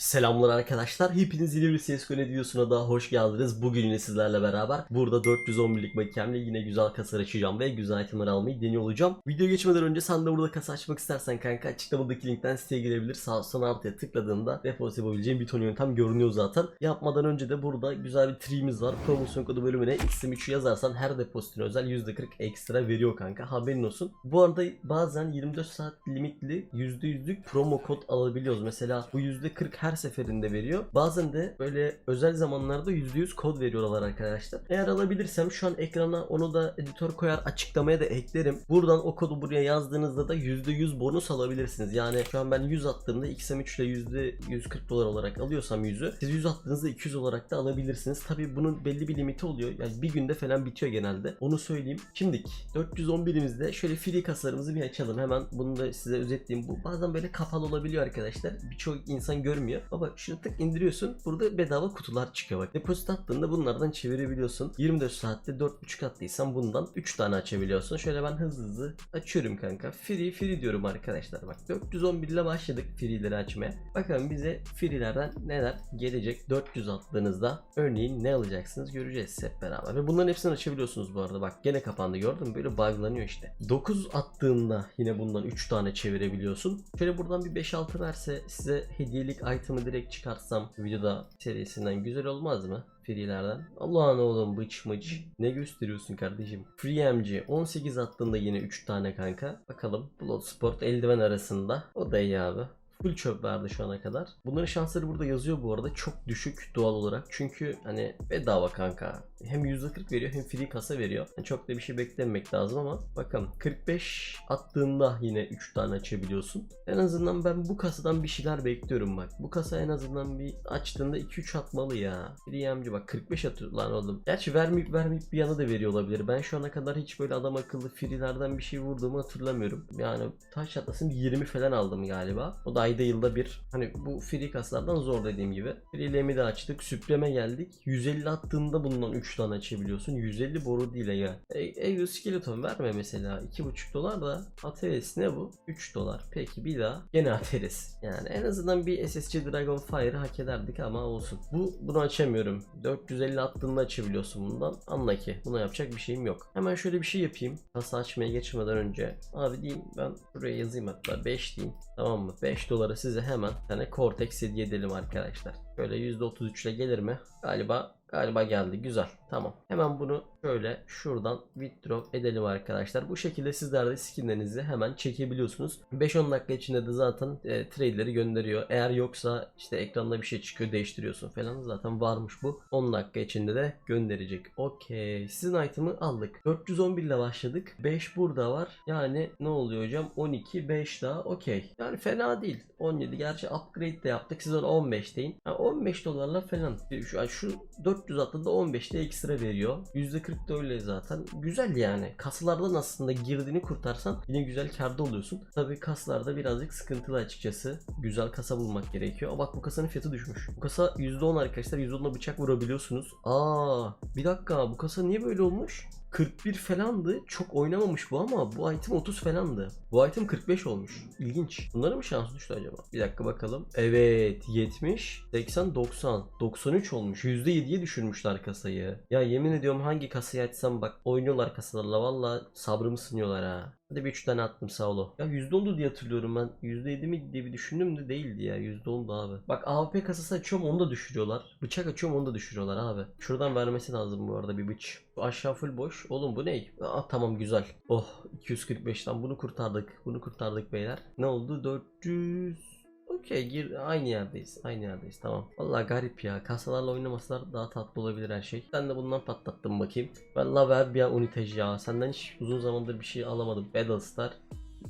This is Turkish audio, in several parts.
Selamlar arkadaşlar. Hepiniz yeni bir CSGO videosuna daha hoş geldiniz. Bugün yine sizlerle beraber burada 411'lik bakiyemle yine güzel kasa açacağım ve güzel itemler almayı deniyor olacağım. Video geçmeden önce sen de burada kasa açmak istersen kanka açıklamadaki linkten siteye girebilir. Sağ son artıya tıkladığında depozit yapabileceğin bir ton yöntem görünüyor zaten. Yapmadan önce de burada güzel bir tree'miz var. Promosyon kodu bölümüne XM3'ü yazarsan her depozitine özel %40 ekstra veriyor kanka. Haberin olsun. Bu arada bazen 24 saat limitli %100'lük promo kod alabiliyoruz. Mesela bu %40 her seferinde veriyor. Bazen de böyle özel zamanlarda %100 kod veriyorlar arkadaşlar. Eğer alabilirsem şu an ekrana onu da editör koyar açıklamaya da eklerim. Buradan o kodu buraya yazdığınızda da %100 bonus alabilirsiniz. Yani şu an ben 100 attığımda XM3 ile %140 dolar olarak alıyorsam 100'ü siz 100 attığınızda 200 olarak da alabilirsiniz. Tabi bunun belli bir limiti oluyor. Yani bir günde falan bitiyor genelde. Onu söyleyeyim. Şimdiki 411'imizde şöyle free kaslarımızı bir açalım. Hemen bunu da size özetleyeyim. Bu bazen böyle kapalı olabiliyor arkadaşlar. Birçok insan görmüyor. Baba şunu tık indiriyorsun. Burada bedava kutular çıkıyor bak. Depozit attığında bunlardan çevirebiliyorsun. 24 saatte 4.5 attıysan bundan 3 tane açabiliyorsun. Şöyle ben hızlı hızlı açıyorum kanka. Free free diyorum arkadaşlar bak. 411 ile başladık free'leri açmaya. Bakalım bize free'lerden neler gelecek. 400 attığınızda örneğin ne alacaksınız göreceğiz hep beraber. Ve bunların hepsini açabiliyorsunuz bu arada. Bak gene kapandı gördün mü? Böyle buglanıyor işte. 9 attığında yine bundan 3 tane çevirebiliyorsun. Şöyle buradan bir 5-6 verse size hediyelik item'ı direkt çıkartsam videoda serisinden güzel olmaz mı? Free'lerden. Allah'ın oğlum bıç mıç. Ne gösteriyorsun kardeşim? Free MC 18 attığında yine 3 tane kanka. Bakalım Bloodsport eldiven arasında. O da iyi abi. Full çöp verdi şu ana kadar. Bunların şansları burada yazıyor bu arada. Çok düşük doğal olarak. Çünkü hani bedava kanka. Hem %40 veriyor hem free kasa veriyor. Yani çok da bir şey beklememek lazım ama bakalım. 45 attığında yine 3 tane açabiliyorsun. En azından ben bu kasadan bir şeyler bekliyorum bak. Bu kasa en azından bir açtığında 2-3 atmalı ya. MC bak 45 atıyor lan oğlum. Gerçi vermeyip vermeyip bir yana da veriyor olabilir. Ben şu ana kadar hiç böyle adam akıllı free'lerden bir şey vurduğumu hatırlamıyorum. Yani taş atlasın 20 falan aldım galiba. O da ayda yılda bir. Hani bu free kaslardan zor dediğim gibi. Free'lemi de açtık. Süpreme geldik. 150 attığında bundan 3 tane açabiliyorsun. 150 boru değil ya. Ego Skeleton verme mesela. 2,5 dolar da Ateres ne bu? 3 dolar. Peki bir daha. Gene Ateres. Yani en azından bir SSC Dragonfire'ı hak ederdik ama olsun. Bu bunu açamıyorum. 450 attığında açabiliyorsun bundan. Anla ki buna yapacak bir şeyim yok. Hemen şöyle bir şey yapayım. Kasa açmaya geçmeden önce. Abi diyeyim ben buraya yazayım hatta 5 diyeyim. Tamam mı? 5 dolara size hemen bir tane Cortex hediye edelim arkadaşlar. Böyle %33 ile gelir mi? Galiba Galiba geldi. Güzel. Tamam. Hemen bunu şöyle şuradan withdraw edelim arkadaşlar. Bu şekilde sizler de skinlerinizi hemen çekebiliyorsunuz. 5-10 dakika içinde de zaten e, trade'leri gönderiyor. Eğer yoksa işte ekranda bir şey çıkıyor değiştiriyorsun falan. Zaten varmış bu. 10 dakika içinde de gönderecek. Okey. Sizin item'ı aldık. 411 ile başladık. 5 burada var. Yani ne oluyor hocam? 12, 5 daha. Okey. Yani fena değil. 17. Gerçi upgrade de yaptık. Siz ona 15 deyin. Yani 15 dolarla falan. Şu, şu 400 attığında 15 de ekstra veriyor. %40 da öyle zaten. Güzel yani. Kaslardan aslında girdiğini kurtarsan yine güzel karda oluyorsun. Tabi kaslarda birazcık sıkıntılı açıkçası. Güzel kasa bulmak gerekiyor. Aa, bak bu kasanın fiyatı düşmüş. Bu kasa %10 arkadaşlar. %10'la bıçak vurabiliyorsunuz. Aa, bir dakika bu kasa niye böyle olmuş? 41 falandı. Çok oynamamış bu ama bu item 30 falandı. Bu item 45 olmuş. İlginç. Bunlara mı şans düştü acaba? Bir dakika bakalım. Evet 70, 80, 90. 93 olmuş. %7'ye düşürmüşler kasayı. Ya yemin ediyorum hangi kasayı açsam bak oynuyorlar kasalarla. Valla sabrımı sınıyorlar ha. Hadi bir 3 tane attım sağ ol. Ya %10'du diye hatırlıyorum ben. %7 mi diye bir düşündüm de değildi ya. %10'du abi. Bak AWP kasası açıyorum onu da düşürüyorlar. Bıçak açıyorum onu da düşürüyorlar abi. Şuradan vermesi lazım bu arada bir bıç. Aşağı full boş. Oğlum bu ne? Aa tamam güzel. Oh 245'ten bunu kurtardık. Bunu kurtardık beyler. Ne oldu? 400 Okey gir aynı yerdeyiz. Aynı yerdeyiz tamam. Vallahi garip ya. Kasalarla oynamasalar daha tatlı olabilir her şey. Ben de bundan patlattım bakayım. Ben Laver bir Unitage ya. Senden hiç uzun zamandır bir şey alamadım. Battlestar.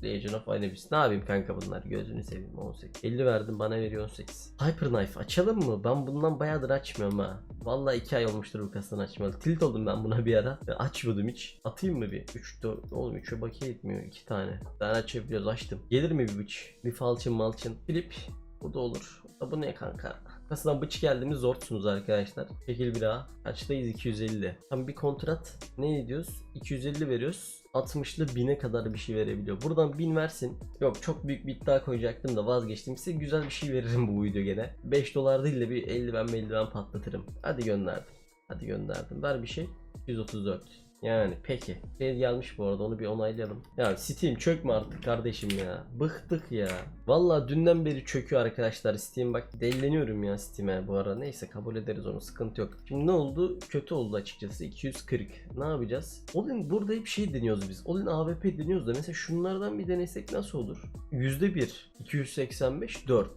Legion of Anubis. Ne yapayım kanka bunlar? Gözünü seveyim 18. 50 verdim bana veriyor 18. Hyper Knife açalım mı? Ben bundan bayağıdır açmıyorum ha. Vallahi 2 ay olmuştur bu kasadan açmalı. Tilt oldum ben buna bir ara. Ben açmadım hiç. Atayım mı bir? 3 4 oğlum 3'e bakiye etmiyor. 2 tane. Ben açabiliyoruz açtım. Gelir mi bir bıç? Bir falçın malçın. Flip. Bu da olur. Bu ne kanka? Kasadan bıç geldiğimiz zorsunuz arkadaşlar. Çekil bir daha. Kaçtayız 250. Tam bir kontrat. Ne ediyoruz? 250 veriyoruz. 60'lı 1000'e kadar bir şey verebiliyor. Buradan 1000 versin. Yok çok büyük bir iddia koyacaktım da vazgeçtim. Size güzel bir şey veririm bu video gene. 5 dolar değil de bir eldiven eldiven patlatırım. Hadi gönderdim. Hadi gönderdim. Ver bir şey. 134. Yani peki. Şey gelmiş bu arada onu bir onaylayalım. Ya Steam çökme artık kardeşim ya. Bıktık ya. Vallahi dünden beri çöküyor arkadaşlar Steam bak delileniyorum ya Steam'e bu ara. Neyse kabul ederiz onu sıkıntı yok. Şimdi ne oldu? Kötü oldu açıkçası 240. Ne yapacağız? Olin burada hep şey deniyoruz biz. Olin AWP deniyoruz da mesela şunlardan bir denesek nasıl olur? %1 285 4.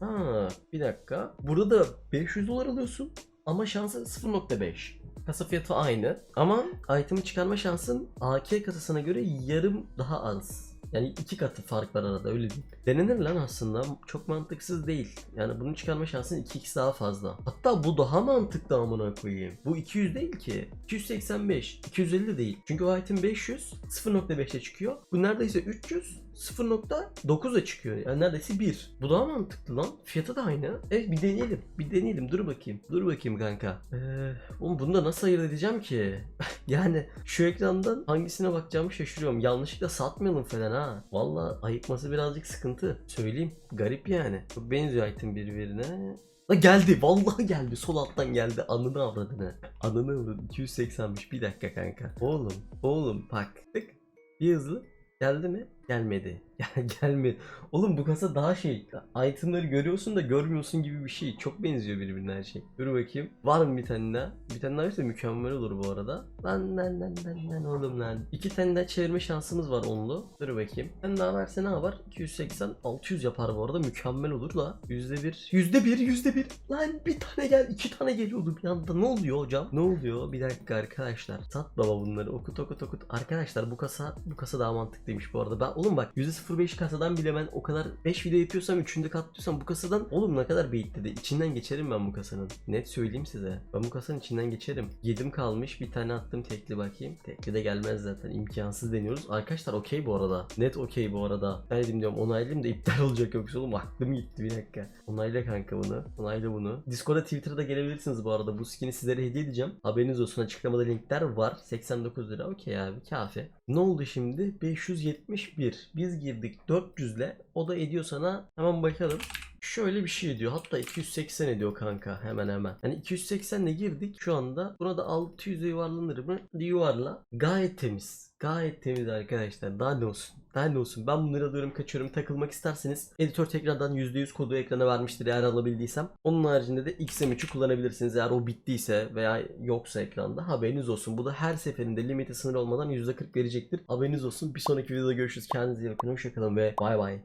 Ha bir dakika. Burada da 500 dolar alıyorsun ama şansın 0.5. Kasa fiyatı aynı ama item'ı çıkarma şansın AK kasasına göre yarım daha az. Yani iki katı fark var arada öyle değil. Denenir lan aslında çok mantıksız değil. Yani bunu çıkarma şansın 2x daha fazla. Hatta bu daha mantıklı amına koyayım. Bu 200 değil ki. 285, 250 değil. Çünkü o item 500, 0.5'e çıkıyor. Bu neredeyse 300, 0.9'a çıkıyor. Yani neredeyse 1. Bu daha mantıklı lan. Fiyatı da aynı. Evet bir deneyelim. Bir deneyelim. Dur bakayım. Dur bakayım kanka. Ee, oğlum bunu da nasıl ayırt edeceğim ki? yani şu ekrandan hangisine bakacağımı şaşırıyorum. Yanlışlıkla satmayalım falan ha. Valla ayıkması birazcık sıkıntı. Söyleyeyim. Garip yani. Çok benziyor item birbirine. La geldi. Vallahi geldi. Sol alttan geldi. Anını avradını. Anını avradını. 280'miş. Bir dakika kanka. Oğlum. Oğlum bak. Bir hızlı. Geldi mi? Gelmedi. Gel gelmedi. Oğlum bu kasa daha şey. Itemları görüyorsun da görmüyorsun gibi bir şey. Çok benziyor birbirine her şey. Dur bakayım. Var mı bir tane daha? Bir tane daha ise mükemmel olur bu arada. Lan lan lan lan lan oğlum lan. İki tane daha çevirme şansımız var onlu. Dur bakayım. Ben daha verse ne var? 280 600 yapar bu arada. Mükemmel olur da. %1. %1 %1. Lan bir tane gel. iki tane geliyordu bir anda. Ne oluyor hocam? Ne oluyor? Bir dakika arkadaşlar. Sat baba bunları. Okut okut okut. Arkadaşlar bu kasa bu kasa daha mantıklıymış bu arada. Ben oğlum bak %05 kasadan bile ben o kadar 5 video yapıyorsam 3'ünde katlıyorsam bu kasadan oğlum ne kadar beyitledi. İçinden geçerim ben bu kasanın. Net söyleyeyim size. Ben bu kasanın içinden geçerim. Yedim kalmış bir tane attım tekli bakayım. Tekli de gelmez zaten imkansız deniyoruz. Arkadaşlar okey bu arada. Net okey bu arada. Ben dedim diyorum onaylayayım da iptal olacak yoksa oğlum aklım gitti bir dakika. Onayla kanka bunu. Onayla bunu. Discord'a Twitter'da gelebilirsiniz bu arada. Bu skin'i sizlere hediye edeceğim. Haberiniz olsun açıklamada linkler var. 89 lira okey abi kafi. Ne oldu şimdi? 571. Biz girdik 400 ile. O da ediyor sana. Hemen bakalım. Şöyle bir şey ediyor. Hatta 280 ediyor kanka hemen hemen. Yani 280 ile girdik şu anda. Buna da 600'e yuvarlanır mı? Yuvarla. Gayet temiz. Gayet temiz arkadaşlar. Daha ne olsun? Daha ne olsun? Ben bunları alıyorum kaçıyorum. Takılmak isterseniz editör tekrardan %100 kodu ekrana vermiştir eğer alabildiysem. Onun haricinde de XM3'ü kullanabilirsiniz eğer o bittiyse veya yoksa ekranda. Haberiniz olsun. Bu da her seferinde limiti sınır olmadan %40 verecektir. Haberiniz olsun. Bir sonraki videoda görüşürüz. Kendinize iyi bakın. Hoşçakalın ve bay bay.